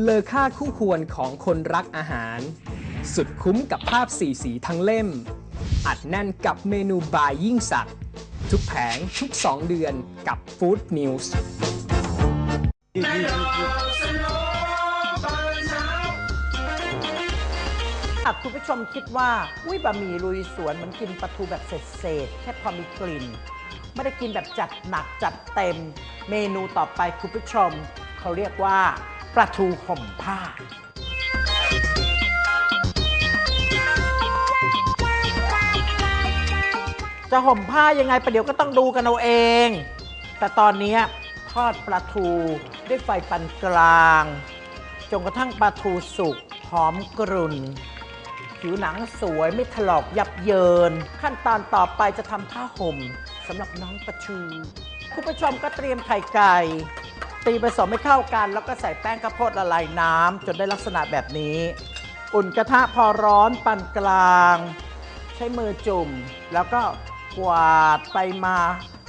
เลอค่าคู่ควรของคนรักอาหาร สุดคุ้มกับภาพสีสีทั้งเล่ม อัดแน่นกับเมนูบายยิ่งสัก ทุกแผงทุก 2 เดือนกับ Food News หากคุณผู้ชมคิดว่า อุ้ยบะหมี่ลุยสวนมันกินปลาทูแบบเศษๆแค่พอมีกลิ่น ไม่ได้กินแบบจัดหนักจัดเต็ม เมนูต่อไปคุณผู้ชม เขาเรียกว่า ปลาทูห่มผ้า จะห่มผ้ายังไงประเดี๋ยวก็ต้องดูกันเอาเอง แต่ตอนนี้ทอดปลาทูด้วยไฟปานกลางจนกระทั่งปลาทูสุกหอมกรุ่น ผิวหนังสวยไม่ถลอกยับเยิน ขั้นตอนต่อไปจะทำผ้าห่มสำหรับน้องประชูคุณผู้ชมก็เตรียมไข่ไก่ ตีผสมให้เข้ากัน แล้วก็ใส่แป้งข้าวโพดละลายน้ำจนได้ลักษณะแบบนี้ อุ่นกระทะพอร้อนปานกลาง ใช้มือจุ่ม แล้วก็กวาดไปมา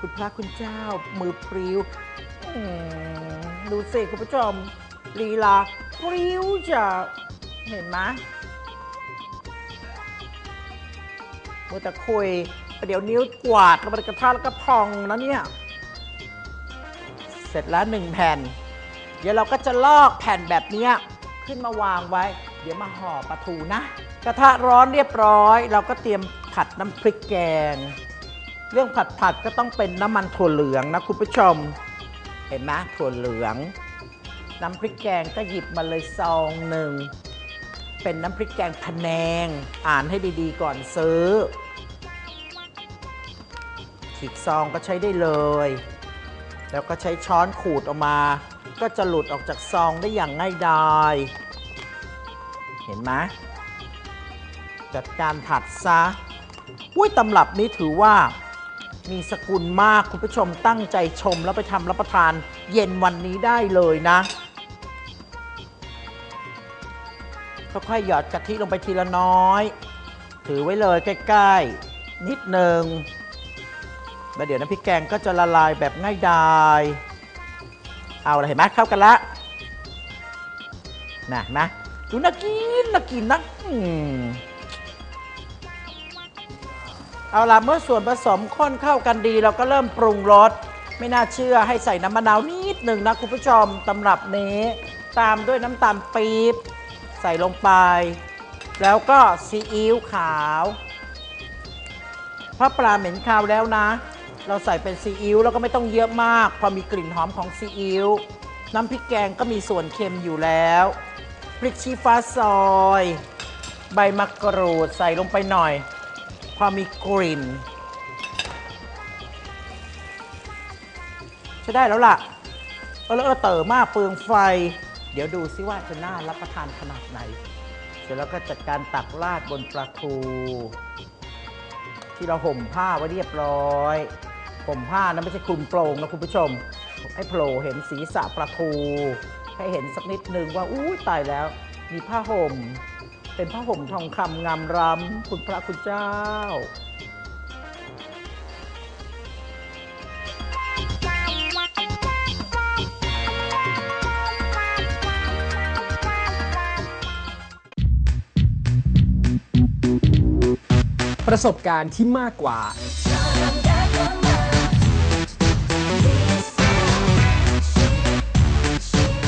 คุณพระคุณเจ้า มือพริ้วอืมดูสิคุณผู้ชมลีลาพริ้วจะเห็นไหมมัวแต่คุยประเดี๋ยวนิ้วกวาดลงไปในกระทะแล้วก็พองนะเนี่ย เสร็จแล้วหนึ่งแผ่น เดี๋ยวเราก็จะลอกแผ่นแบบนี้ขึ้นมาวางไว้ เดี๋ยวมาห่อปลาทูนะ กระทะร้อนเรียบร้อย เราก็เตรียมผัดน้ำพริกแกง เรื่องผัดผัดก็ต้องเป็นน้ำมันถั่วเหลืองนะคุณผู้ชม เห็นไหมถั่วเหลือง น้ำพริกแกงก็หยิบมาเลยซองหนึ่ง เป็นน้ำพริกแกงพะแนง อ่านให้ดีๆก่อนซื้อขีดซองก็ใช้ได้เลย แล้วก็ใช้ช้อนขูดออกมา ก็จะหลุดออกจากซองได้อย่างง่ายดาย เห็นไหมจัดการผัดซะอุ้ยตำรับนี้ถือว่ามีสกุลมากคุณผู้ชมตั้งใจชมแล้วไปทำรับประทานเย็นวันนี้ได้เลยนะค่อยๆหยอดกะทิลงไปทีละน้อย ถือไว้เลยใกล้ ๆ นิดหนึ่ง แล้วเดี๋ยวน้ำพริกแกงก็จะละลายแบบง่ายดาย เอาละเห็นไหมเข้ากันละนะนไหมดูน่ากินน่ากินนะอืมเอาละเมื่อส่วนผสมข้นเข้ากันดี เราก็เริ่มปรุงรสไม่น่าเชื่อให้ใส่น้ำมะนาวนิดหนึ่งนะคุณผู้ชมตำรับนี้ ตามด้วยน้ำตาลปี๊บใส่ลงไป แล้วก็ซีอิ๊วขาวเพราะปลาเหม็นคาวแล้วนะ เราใส่เป็นซีอิ๊วแล้วก็ไม่ต้องเยอะมาก พอมีกลิ่นหอมของซีอิ๊วน้ำพริกแกงก็มีส่วนเค็มอยู่แล้วพริกชี้ฟ้าซอย ใบมะกรูดใส่ลงไปหน่อย พอมีกลิ่นใช้ได้แล้วล่ะเออแล้วเออเต๋อมากเปลืองไฟ เดี๋ยวดูซิว่าจะน่ารับประทานขนาดไหน เสร็จแล้วก็จัดการตักราดบนปลาทู ที่เราห่มผ้าไว้เรียบร้อย ห่มผ้านะไม่ใช่คลุมโปรงนะคุณผู้ชม ให้โผล่เห็นศีรษะปลาทู ให้เห็นสักนิดนึงว่าอู้ตายแล้ว มีผ้าห่ม เป็นผ้าห่มทองคำงามรำคุณพระคุณเจ้าประสบการณ์ที่มากกว่า